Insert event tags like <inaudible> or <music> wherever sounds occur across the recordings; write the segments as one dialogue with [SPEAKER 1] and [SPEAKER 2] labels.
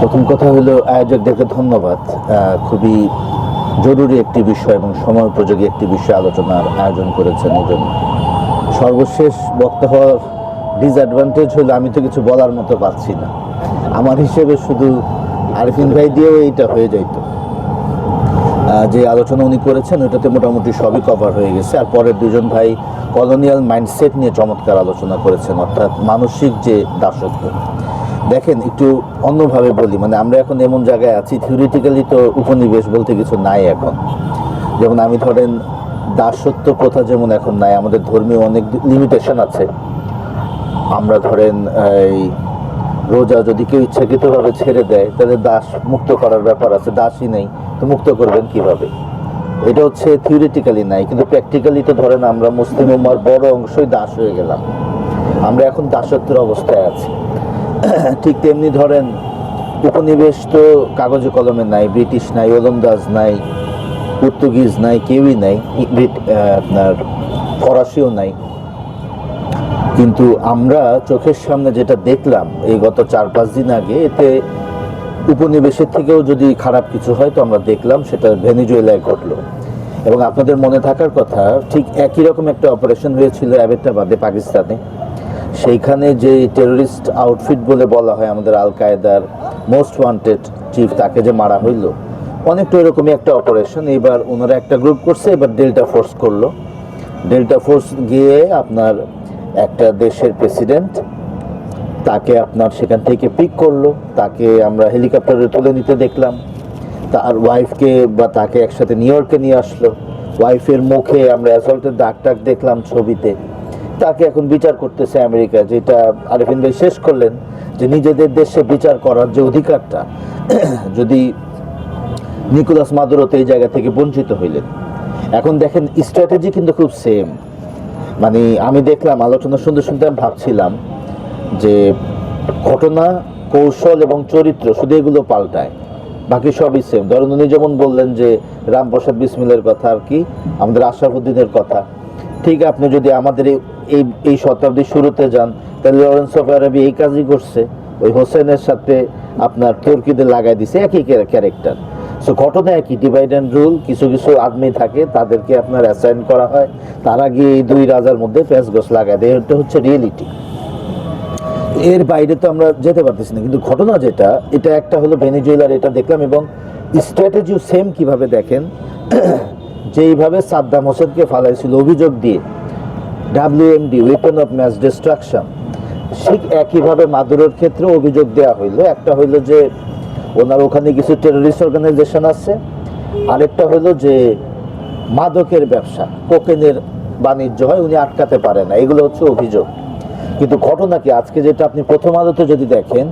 [SPEAKER 1] প্রথম কথা হলো আয়োজকদেরকে ধন্যবাদ। খুবই জরুরি একটি বিষয় এবং সময় উপযোগী একটি বিষয় আলোচনার আয়োজন করেছেন এই জন্য সর্বশেষ বক্তা হওয়ার ডিসঅ্যাডভান্টেজ হলো আমি তো কিছু বলার মতো পাচ্ছি না। আমার হিসেবে শুধু আরিফিন ভাই দিয়েও এইটা হয়ে যাইতো। যে আলোচনা উনি করেছেন ওইটাতে মোটামুটি সবই কভার হয়ে গেছে। আর পরের দুজন ভাই কলোনিয়াল মাইন্ডসেট নিয়ে চমৎকার আলোচনা করেছেন, অর্থাৎ মানসিক যে দাসত্ব। দেখেন, একটু অন্যভাবে বলি মানে আমরা এখন এমন জায়গায় আছি থিওরিটিক্যালি তো উপনিবেশ বলতে কিছু নাই এখন। যেমন আমি ধরেন, দাসত্ব প্রথা যেমন এখন নাই, আমাদের ধর্মীয় অনেক লিমিটেশন আছে। আমরা ধরেন, এই রোজা যদি কেউ ইচ্ছাকৃতভাবে ছেড়ে দেয়, তাহলে দাস মুক্ত করার ব্যাপার আছে, দাসই নেই, তো মুক্ত করবেন কীভাবে? এটা হচ্ছে থিওরিটিক্যালি নাই, কিন্তু প্র্যাকটিক্যালি তো ধরেন আমরা মুসলিম উম্মার বড় অংশই দাস হয়ে গেলাম। আমরা এখন দাসত্বের অবস্থায় আছি। <clears throat> ঠিক তেমনি ধরেন উপনিবেশ তো কাগজে কলমে নাই, ব্রিটিশ নাই, ওলন্দাজ নাই, পর্তুগিজ নাই, কেউই নাই আপনার ফরাসিও নাই। কিন্তু আমরা চোখের সামনে যেটা দেখলাম এই গত চার পাঁচ দিন আগে, এতে উপনিবেশের থেকেও যদি খারাপ কিছু হয়, তো আমরা দেখলাম সেটা ভেনিজুয়েলায় ঘটলো। এবং আপনাদের মনে থাকার কথা, ঠিক একই রকম একটা অপারেশন হয়েছিল অ্যাবেটাবাদে, পাকিস্তানে। সেইখানে যে টেররিস্ট আউটফিট বলে বলা হয় আমাদের আল কায়দার মোস্ট ওয়ান্টেড চিফ তাকে যে মারা হইল। অনেকটা এরকমই একটা অপারেশন এবার ওনারা একটা গ্রুপ করছে, এবার ডেল্টা ফোর্স করল। ডেল্টা ফোর্স গিয়ে আপনার একটা দেশের প্রেসিডেন্ট তাকে আপনার সেখান থেকে পিক করল। তাকে আমরা হেলিকপ্টারে তুলে নিতে দেখলাম। তার ওয়াইফকে বা তাকে একসাথে নিউ ইয়র্কে নিয়ে আসলো। ওয়াইফের মুখে আমরা অ্যাসল্টের দাগ টাগ দেখলাম ছবিতে। তাকে এখন বিচার করতেছে আমেরিকা, যেটা আরিফিন ভাই শেষ করলেন যে নিজেদের দেশে বিচার করার যে অধিকারটা, <clears throat> যদি নিকোলাস মাদুরো তো এই জায়গা থেকে বঞ্চিত হইলেন। এখন দেখেন স্ট্র্যাটেজি কিন্তু খুব সেম মানে আমি দেখলাম, আলোচনা শুনতে শুনতে আমি ভাবছিলাম যে ঘটনা, কৌশল এবং চরিত্র শুধু এগুলো পাল্টায়, বাকি সবই সেম ধরুন উনি যেমন বললেন যে রামপ্রসাদ বিসমিলের কথা আর কি, আমাদের আশরাফুদ্দিনের কথা। ঠিক আপনি যদি আমাদের এই- এই এই শতাব্দীর শুরুতে যান, তাহলে লরেন্স অফ আরবি এই কাজই করছে। ওই হোসেনের সাথে আপনার তুর্কিদের লাগাই দিছে, একই ক্যারেক্টার। সো ঘটনা একই ডিভাইড অ্যান্ড রুল কিছু কিছু আদমি থাকে, তাদেরকে আপনার অ্যাসাইন করা হয়। তারা গিয়ে এই দুই রাজার মধ্যে প্যাঁচ গোস লাগায় দেয়, এটা হচ্ছে রিয়েলিটি এর বাইরে তো আমরা যেতে পারতেছি না, কিন্তু ঘটনা যেটা, এটা একটা হলো ভেনিজুয়েলার, এটা দেখলাম, এবং স্ট্র্যাটেজিও সেম কীভাবে দেখেন, <clears throat> যেইভাবে সাদ্দাম হোসেনকে ফালাইছিল অভিযোগ দিয়ে। WMD weapon of mass destruction ঠিক একইভাবে মাদুরের ক্ষেত্রে অভিযোগ দেওয়া হইল। একটা হইল যে ওনার ওখানে কিছু টেররিস্ট অর্গানাইজেশন আছে। আরেকটা হলো যে মাদকের ব্যবসা কোকেনের বাণিজ্য হয়, উনি আটকাতে পারে না। এগুলো হচ্ছে অভিযোগ। কিন্তু ঘটনা কি? আজকে যেটা আপনি প্রথম আলোতে যদি দেখেন,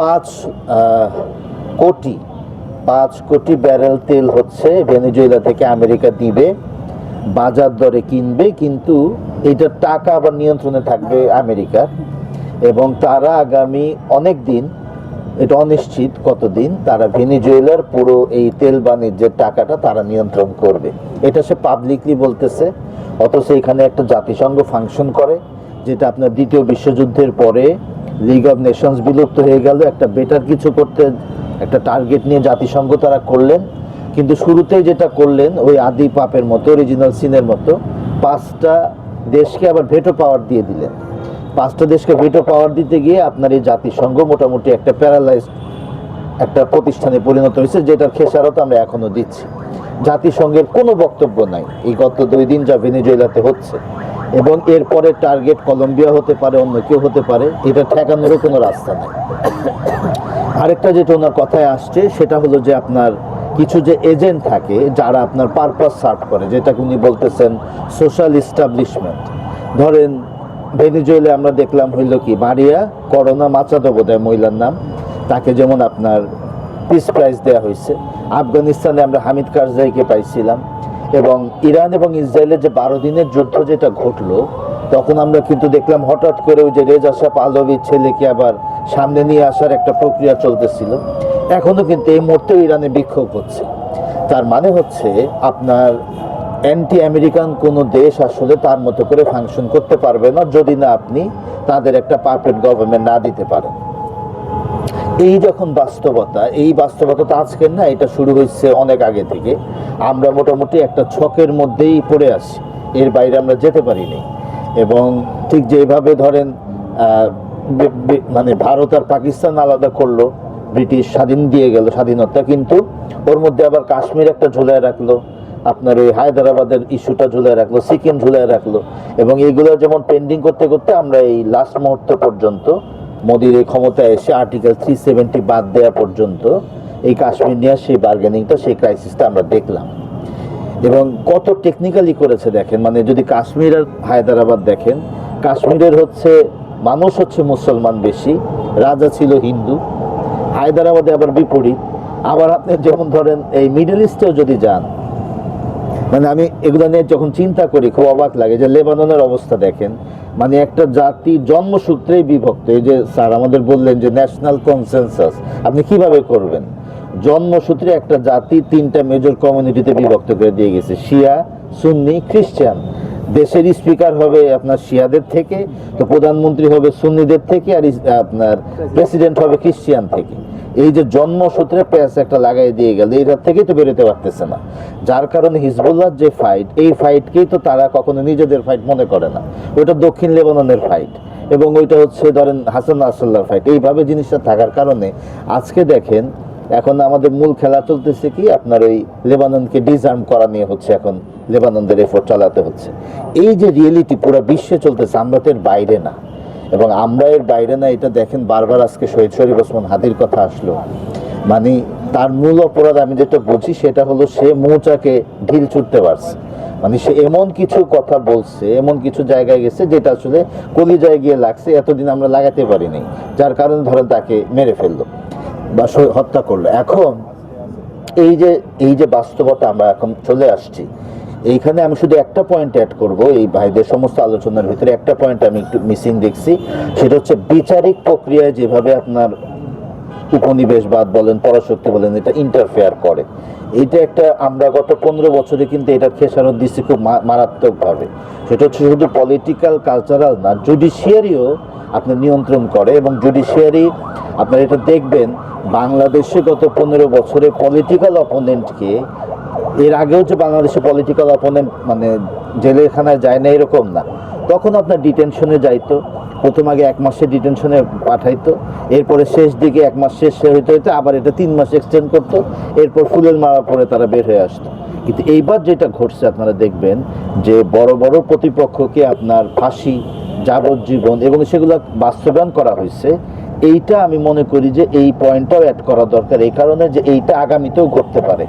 [SPEAKER 1] পাঁচ কোটি পাঁচ কোটি ব্যারেল তেল হচ্ছে ভেনেজুয়েলা থেকে আমেরিকা দিবে। বাজার দরে কিনবে, কিন্তু এটার টাকা আবার নিয়ন্ত্রণে থাকবে আমেরিকার। এবং তারা আগামী অনেক দিন এটা অনিশ্চিত কতদিন, তারা ভেনিজুয়েলার পুরো এই তেল বাণিজ্যের টাকাটা তারা নিয়ন্ত্রণ করবে। এটা সে পাবলিকলি বলতেছে, অথচ এখানে একটা জাতিসংঘ ফাংশন করে, যেটা আপনার দ্বিতীয় বিশ্বযুদ্ধের পরে লিগ অফ নেশনস বিলুপ্ত হয়ে গেল, একটা বেটার কিছু করতে, একটা টার্গেট নিয়ে জাতিসংঘ তারা করলেন। কিন্তু শুরুতেই যেটা করলেন, ওই আদি পাপের মতো অরিজিনাল সিনের মতো, পাঁচটা দেশকে আবার ভেটো পাওয়ার দিয়ে দিলেন। পাঁচটা দেশকে ভেটো পাওয়ার দিতে গিয়ে আপনার এই জাতিসংঘ মোটামুটি একটা প্যারালাইজ একটা প্রতিষ্ঠানে পরিণত হয়েছে, যেটার খেসারত আমরা এখনও দিচ্ছি। জাতিসংঘের কোনো বক্তব্য নাই। এই গত দুই দিন যা ভেনেজুয়েলাতে হচ্ছে, এবং এরপরে টার্গেট কলম্বিয়া হতে পারে, অন্য কেউ হতে পারে, এটা ঠেকানোরও কোনো রাস্তা নেই। আরেকটা যেটা ওনার কথায় আসছে, সেটা হলো যে আপনার কিছু যে এজেন্ট থাকে যারা আপনার পারপাস সার্ভ করে যেটা উনি বলতেছেন সোশ্যাল ইস্টাবলিশমেন্ট ধরেন, ভেনিজুয়েলে আমরা দেখলাম হইল কি, মারিয়া করোনা মাচাদো বোধহয় মহিলার নাম, তাকে যেমন আপনার পিস প্রাইজ দেওয়া হয়েছে। আফগানিস্তানে আমরা হামিদ কারজাইকে পাইছিলাম এবং ইরান এবং ইসরায়েলের যে বারো দিনের যুদ্ধ যেটা ঘটলো, তখন আমরা কিন্তু দেখলাম হঠাৎ করে ওই যে রেজা শাহ পাহলভির ছেলেকে আবার সামনে নিয়ে আসার একটা প্রক্রিয়া চলতেছিল। এখনও কিন্তু এই মুহূর্তেও ইরানে বিক্ষোভ হচ্ছে। তার মানে হচ্ছে আপনার অ্যান্টি আমেরিকান কোনো দেশ আসলে তার মতো করে ফাংশন করতে পারবে না, যদি না আপনি তাদের একটা পারফেক্ট গভর্নমেন্ট না দিতে পারেন। এই যখন বাস্তবতা, এই বাস্তবতা তো আজকের না, এটা শুরু হয়েছে অনেক আগে থেকে। আমরা মোটামুটি একটা ছকের মধ্যেই পড়ে আসি এর বাইরে আমরা যেতে পারিনি। এবং ঠিক যেভাবে ধরেন মানে ভারত আর পাকিস্তান আলাদা করল ব্রিটিশ স্বাধীন দিয়ে গেল স্বাধীনতা, কিন্তু ওর মধ্যে আবার কাশ্মীর একটা ঝুলায় রাখল, আপনার ওই হায়দ্রাবাদের ইস্যুটা ঝুলায় রাখল, সিকিম ঝুলায় রাখল, এবং এইগুলো যেমন পেন্ডিং করতে করতে আমরা এই লাস্ট মুহূর্ত পর্যন্ত, মোদির এই ক্ষমতায় এসে আর্টিকেল থ্রি সেভেন্টি বাদ দেওয়া পর্যন্ত, এই কাশ্মীর নিয়ে সেই বার্গেনিংটা সেই ক্রাইসিসটা আমরা দেখলাম। এবং কত টেকনিক্যালি করেছে দেখেন মানে যদি কাশ্মীর আর হায়দ্রাবাদ দেখেন, কাশ্মীরের হচ্ছে মানুষ হচ্ছে মুসলমান বেশি, রাজা ছিল হিন্দু হায়দ্রাবাদে আবার বিপরীত। আবার আপনি যেমন ধরেন এই মিডল ইস্টেও যদি যান মানে আমি এগুলো নিয়ে যখন চিন্তা করি, খুব অবাক লাগে যে লেবাননের অবস্থা দেখেন। মানে একটা জাতি জন্মসূত্রেই বিভক্ত। এই যে স্যার আমাদের বললেন যে ন্যাশনাল কনসেনসাস আপনি কীভাবে করবেন? জন্মসূত্রে একটা জাতি তিনটা মেজর কমিউনিটিতে বিভক্ত করে দিয়ে গেছে। শিয়া, সুন্নি, খ্রিস্টান। দেশের স্পিকার হবে আপনার শিয়াদের থেকে, তো প্রধানমন্ত্রী হবে সুন্নিদের থেকে, আর আপনার প্রেসিডেন্ট হবে খ্রিস্টিয়ান থেকে। এই যে জন্মসূত্রে প্যাস একটা লাগাই দিয়ে গেল এইটার থেকেই তো বেরোতে পারতেছে না। যার কারণে হিজবুল্লাহর যে ফাইট এই ফাইটকেই তো তারা কখনো নিজেদের ফাইট মনে করে না। ওইটা দক্ষিণ লেবাননের ফাইট এবং ওইটা হচ্ছে ধরেন হাসান নাসল্লার ফাইট এইভাবে জিনিসটা থাকার কারণে আজকে দেখেন, এখন আমাদের মূল খেলা চলতেছে কি, আপনার ওই লেবাননকে ডিজার্ম করা নিয়ে হচ্ছে এখন লেবাননদের এফোর্ট চালাতে হচ্ছে। এই যে রিয়েলিটি পুরো বিশ্বে চলতেছে, আমরা তো এর বাইরে না। এবং আমরা এর বাইরে না, এটা দেখেন বারবার আজকে শহীদ শরীফ ওসমান হাদির কথা আসলো। মানে তার মূল অপরাধ আমি যেটা বুঝি সেটা হলো সে মৌচাকে ঢিল ছুটতে পারছে। মানে সে এমন কিছু কথা বলছে, এমন কিছু জায়গায় গেছে, যেটা আসলে কলিজায় গিয়ে লাগছে, এতদিন আমরা লাগাতে পারিনি। যার কারণে ধরেন তাকে মেরে ফেলল বা হত্যা করল। এখন এই যে এই যে বাস্তবতা আমরা এখন চলে আসছি এইখানে আমি শুধু একটা পয়েন্ট অ্যাড করব। এই ভাইদের সমস্ত আলোচনার ভিতরে একটা পয়েন্ট আমি একটু মিসিং দেখছি। সেটা হচ্ছে বিচারিক প্রক্রিয়ায় যেভাবে আপনার উপনিবেশবাদ বলেন, পরাশক্তি বলেন, এটা ইন্টারফেয়ার করে। এটা একটা আমরা গত পনেরো বছরে কিন্তু এটার খেসারত দিচ্ছি খুব মারাত্মকভাবে। সেটা হচ্ছে শুধু পলিটিক্যাল কালচারাল না জুডিশিয়ারিও আপনার নিয়ন্ত্রণ করে এবং জুডিশিয়ারি আপনার এটা দেখবেন, বাংলাদেশে গত পনেরো বছরে পলিটিক্যাল অপোনেন্টকে এর আগেও যে বাংলাদেশে পলিটিক্যাল অপোনেন্ট মানে জেলখানায় যায় না, এরকম না। তখন আপনার ডিটেনশনে যাইতো। প্রথম আগে এক মাসে ডিটেনশনে পাঠাইতো। এরপরে শেষ দিকে এক মাস শেষ হইতে হইতে আবার এটা তিন মাস এক্সটেন্ড করতো। এরপর ফুলের মারা পরে তারা বের হয়ে আসতো। কিন্তু এইবার যেটা ঘটছে, আপনারা দেখবেন যে বড় বড় প্রতিপক্ষকে আপনার ফাঁসি, যাবজ্জীবন এবং সেগুলো বাস্তবায়ন করা হয়েছে। এইটা আমি মনে করি যে এই পয়েন্টটাও অ্যাড করা দরকার। এই কারণে যে এইটা আগামীতেও ঘটতে পারে।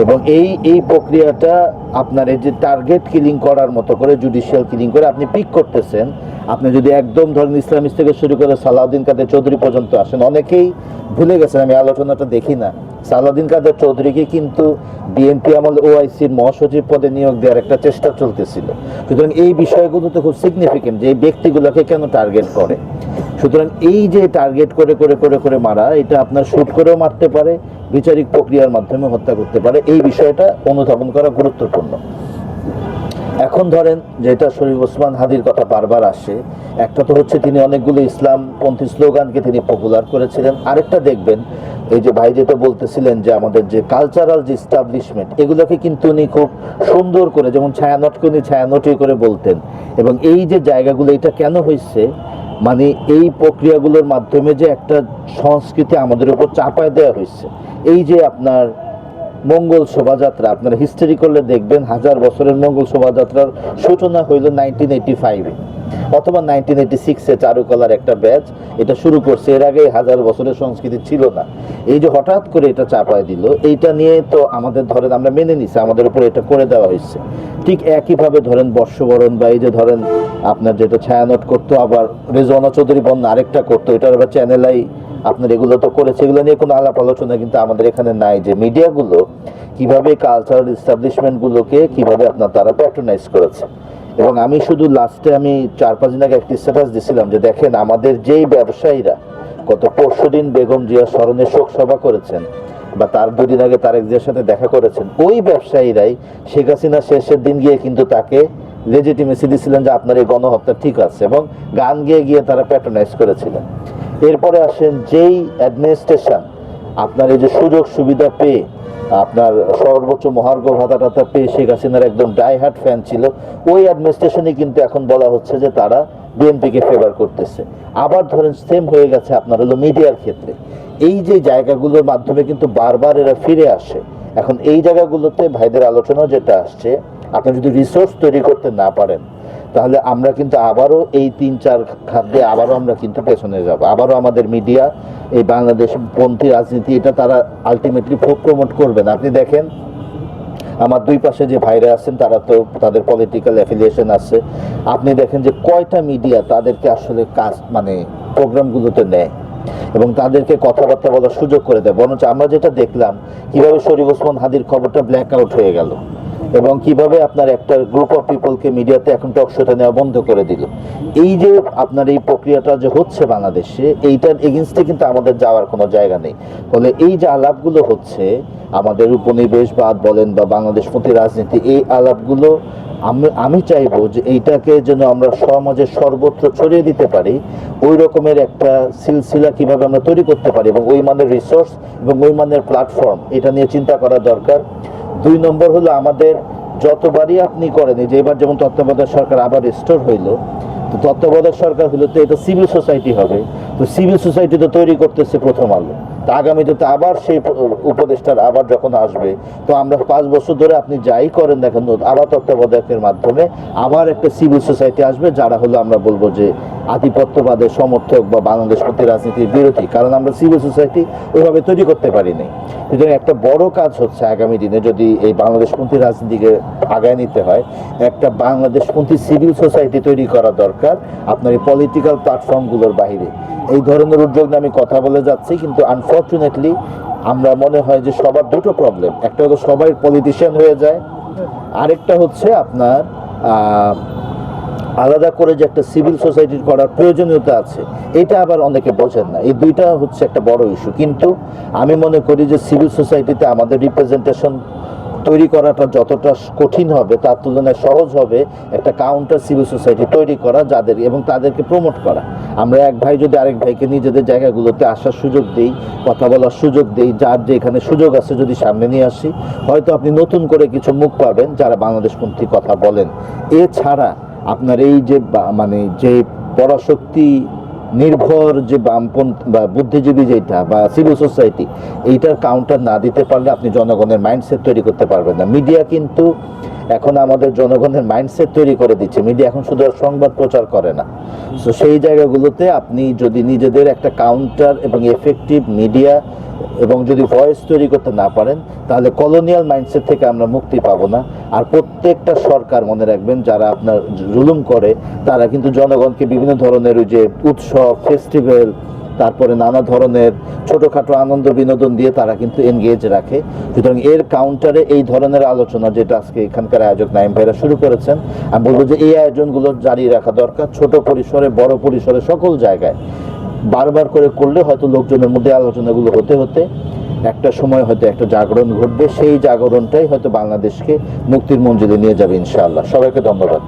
[SPEAKER 1] এবং এই এই প্রক্রিয়াটা আপনার এই যে টার্গেট কিলিং করার মতো করে জুডিশিয়াল কিলিং করে আপনি পিক করতেছেন আপনি যদি একদম ধরেন ইসলামিস্ট থেকে শুরু করে সালাউদ্দিন কাদের চৌধুরী পর্যন্ত আসেন, অনেকেই ভুলে গেছেন, আমি আলোচনাটা দেখি না। সালাউদ্দিন কাদের চৌধুরীকে কিন্তু বিএনপি আমল ওআইসির মহাসচিব পদে নিয়োগ দেওয়ার একটা চেষ্টা চলতেছিল। সুতরাং এই বিষয়গুলো তো খুব সিগনিফিকেন্ট যে এই ব্যক্তিগুলোকে কেন টার্গেট করে? সুতরাং এই যে টার্গেট করে করে করে করে মারা, এটা আপনার শুট করেও মারতে পারে, বিচারিক প্রক্রিয়ার মাধ্যমে হত্যা করতে পারে, এই বিষয়টা অনুধাবন করা গুরুত্বপূর্ণ। এখন ধরেন যেটা শরীফ ওসমান হাদির কথা বারবার আসে, একটা তো হচ্ছে তিনি অনেকগুলো ইসলামপন্থী স্লোগানকে তিনি পপুলার করেছিলেন। আরেকটা দেখবেন, এই যে ভাই যেটা বলতেছিলেন যে আমাদের যে কালচারাল যে স্টাবলিশমেন্ট এগুলোকে কিন্তু উনি খুব সুন্দর করে, যেমন ছায়ানটকে উনি ছায়ানটি করে বলতেন। এবং এই যে জায়গাগুলো, এটা কেন হয়েছে? মানে এই প্রক্রিয়াগুলোর মাধ্যমে যে একটা সংস্কৃতি আমাদের উপর চাপায় দেওয়া হয়েছে। এই যে আপনার মঙ্গল শোভাযাত্রা। আপনারা হিস্টরি করলে দেখবেন হাজার বছরের মঙ্গল শোভাযাত্রার সূচনা হইল নাইনটিন এইটি ফাইভে অথবা নাইনটিন এইটি সিক্সে চারুকলার একটা ব্যাচ, এটা শুরু করছে। এর আগে হাজার বছরের সংস্কৃতি ছিল না। এই যে হঠাৎ করে এটা চাপায় দিল, এইটা নিয়ে তো আমাদের ধরেন আমরা মেনে নিছি, আমাদের উপরে এটা করে দেওয়া হয়েছে। ঠিক একইভাবে ধরেন বর্ষবরণ বা এই যে ধরেন আপনার যেটা ছায়ানট করতো, আবার রেজওয়ানা চৌধুরী বন্যা আরেকটা করতো, এটার আবার চ্যানেলাই আপনার এগুলো তো করেছে এগুলো নিয়ে কোনো আলাপ আলোচনা কিন্তু আমাদের এখানে নাই যে মিডিয়াগুলো কীভাবে কালচারাল এস্টাবলিশমেন্টগুলোকে কীভাবে আপনার তারা প্যাট্রোনাইজ করেছে। এবং আমি শুধু লাস্টে আমি চার পাঁচ দিন আগে একটি স্ট্যাটাস দিছিলাম যে দেখেন আমাদের যেই ব্যবসায়ীরা গত পরশুদিন বেগম জিয়া স্মরণে শোক সভা করেছেন বা তার দুদিন আগে তারেক জিয়ার সাথে দেখা করেছেন, ওই ব্যবসায়ীরাই শেখ হাসিনা শেষের দিন গিয়ে কিন্তু তাকে লেজিটিমেসি দিয়েছিলেন যে আপনার এই গণহত্যা ঠিক আছে এবং গান গেয়ে গিয়ে তারা প্যাট্রোনাইজ করেছিলেন। এরপরে আসেন যেই অ্যাডমিনিস্ট্রেশন, আপনার এই যে সুযোগ সুবিধা পেয়ে, আপনার সর্বোচ্চ মহার্ঘ ভাতা টাতা পেয়ে শেখ হাসিনার একদম ডাইহার্ট ফ্যান ছিল, ওই অ্যাডমিনিস্ট্রেশনই কিন্তু এখন বলা হচ্ছে যে তারা বিএনপিকে ফেভার করতেছে। আবার ধরেন সেম হয়ে গেছে আপনার হলো মিডিয়ার ক্ষেত্রে। এই যে জায়গাগুলোর মাধ্যমে কিন্তু বারবার এরা ফিরে আসে। এখন এই জায়গাগুলোতে ভাইদের আলোচনা যেটা আসছে, আপনি যদি রিসোর্স তৈরি করতে না পারেন তাহলে আমরা কিন্তু আবারও এই তিন, চার খাদ্যে আবারও আমরা কিন্তু পেছনে যাব। আবারও আমাদের মিডিয়া, এই বাংলাদেশ পন্থী রাজনীতি, এটা তারা আলটিমেটলি প্রমোট করবেন। আপনি দেখেন, আমার দুই পাশে যে ভাইরা আছেন, তারা তো তাদের পলিটিক্যাল অ্যাফিলিয়েশন আছে। আপনি দেখেন যে কয়টা মিডিয়া তাদেরকে আসলে কাজ মানে প্রোগ্রামগুলোতে নেয় এবং তাদেরকে কথাবার্তা বলার সুযোগ করে দেয়। বরঞ্চ আমরা যেটা দেখলাম, কীভাবে শরীফ ওসমান হাদির খবরটা ব্ল্যাক আউট হয়ে গেল। এবং কীভাবে আপনার একটা গ্রুপ অফ পিপলকে মিডিয়াতে এখন টক শোটা নেওয়া বন্ধ করে দিল। এই যে আপনার এই প্রক্রিয়াটা যে হচ্ছে বাংলাদেশে, এইটার এগেনস্টে কিন্তু আমাদের যাওয়ার কোনো জায়গা নেই। ফলে এই যে আলাপগুলো হচ্ছে, আমাদের উপনিবেশবাদ বলেন বা বাংলাদেশ প্রতি রাজনীতি, এই আলাপগুলো আমি আমি চাইব যে এইটাকে যেন আমরা সমাজের সর্বত্র ছড়িয়ে দিতে পারি, ওই রকমের একটা সিলসিলা কীভাবে আমরা তৈরি করতে পারি এবং ওই মানের রিসোর্স এবং ওই মানের প্ল্যাটফর্ম এটা নিয়ে চিন্তা করা দরকার। দুই নম্বর হলো আমাদের যতবারই আপনি করেন যে এবার যেমন তত্ত্বাবধায়ক সরকার আবার রেস্টোর হইল, তো তত্ত্বাবধায়ক সরকার হলো তো এটা সিভিল সোসাইটি হবে। তো সিভিল সোসাইটি তো তৈরি করতেছে প্রথম আলো। তা আগামীতে তো আবার সেই উপদেষ্টার আবার যখন আসবে, তো আমরা পাঁচ বছর ধরে আপনি যাই করেন দেখেন, আবার তত্ত্বাবধায়কের মাধ্যমে আবার একটা সিভিল সোসাইটি আসবে, যারা হলো আমরা বলব যে আধিপত্যবাদের সমর্থক বা বাংলাদেশ প্রতি রাজনীতির বিরোধী। কারণ আমরা সিভিল সোসাইটি ওইভাবে তৈরি করতে পারিনি সুতরাং একটা বড় কাজ হচ্ছে আগামী দিনে যদি এই বাংলাদেশপন্থী রাজনীতিকে আগায় নিতে হয়, একটা বাংলাদেশপন্থী সিভিল সোসাইটি তৈরি করা দরকার আপনার এই পলিটিক্যাল প্ল্যাটফর্মগুলোর বাইরে এই ধরনের উদ্যোগ নিয়ে আমি কথা বলে যাচ্ছি, কিন্তু আনফর্চুনেটলি আমরা মনে হয় যে সবার দুটো প্রবলেম একটা হলো সবাই পলিটিশিয়ান হয়ে যায়, আরেকটা হচ্ছে আপনার আলাদা করে যে একটা সিভিল সোসাইটির করার প্রয়োজনীয়তা আছে, এটা আবার অনেকে বোঝেন না। এই দুইটা হচ্ছে একটা বড় ইস্যু কিন্তু আমি মনে করি যে সিভিল সোসাইটিতে আমাদের রিপ্রেজেন্টেশন তৈরি করাটা যতটা কঠিন হবে, তার তুলনায় সহজ হবে একটা কাউন্টার সিভিল সোসাইটি তৈরি করা, যাদের এবং তাদেরকে প্রমোট করা। আমরা এক ভাই যদি আরেক ভাইকে নিজেদের জায়গাগুলোতে আসার সুযোগ দেই, কথা বলার সুযোগ দেই, যার যে এখানে সুযোগ আছে যদি সামনে নিয়ে আসি, হয়তো আপনি নতুন করে কিছু মুখ পাবেন যারা বাংলাদেশপন্থী কথা বলেন। এছাড়া আপনার এই যে মানে যে পরাশক্তি নির্ভর যে বামপন্থী বা বুদ্ধিজীবী যেটা বা সিভিল সোসাইটি এইটার কাউন্টার না দিতে পারলে আপনি জনগণের মাইন্ডসেট তৈরি করতে পারবেন না। মিডিয়া কিন্তু এখন আমাদের জনগণের মাইন্ডসেট তৈরি করে দিচ্ছে। মিডিয়া এখন শুধু আর সংবাদ প্রচার করে না। তো সেই জায়গাগুলোতে আপনি যদি নিজেদের একটা কাউন্টার এবং এফেক্টিভ মিডিয়া এবং যদি ভয়েস তৈরি করতে না পারেন, তাহলে কলোনিয়াল মাইন্ডসেট থেকে আমরা মুক্তি পাবো না। আর প্রত্যেকটা সরকার মনে রাখবেন, যারা আপনার জুলুম করে, তারা কিন্তু জনগণকে বিভিন্ন ধরনের ওই যে উৎসব ফেস্টিভ্যাল তারপরে নানা ধরনের ছোটোখাটো আনন্দ বিনোদন দিয়ে তারা কিন্তু এনগেজ রাখে। সুতরাং এর কাউন্টারে এই ধরনের আলোচনা যেটা আজকে এখানকার আয়োজক নাইম ভাইরা শুরু করেছেন, আমি বলব যে এই আয়োজনগুলো জারি রাখা দরকার ছোট পরিসরে, বড় পরিসরে, সকল জায়গায়। বারবার করে করলে হয়তো লোকজনের মধ্যে আলোচনাগুলো হতে হতে একটা সময় হয়তো একটা জাগরণ ঘটবে, সেই জাগরণটাই হয়তো বাংলাদেশকে মুক্তির মঞ্জিলে নিয়ে যাবে ইনশাআল্লাহ। সবাইকে ধন্যবাদ।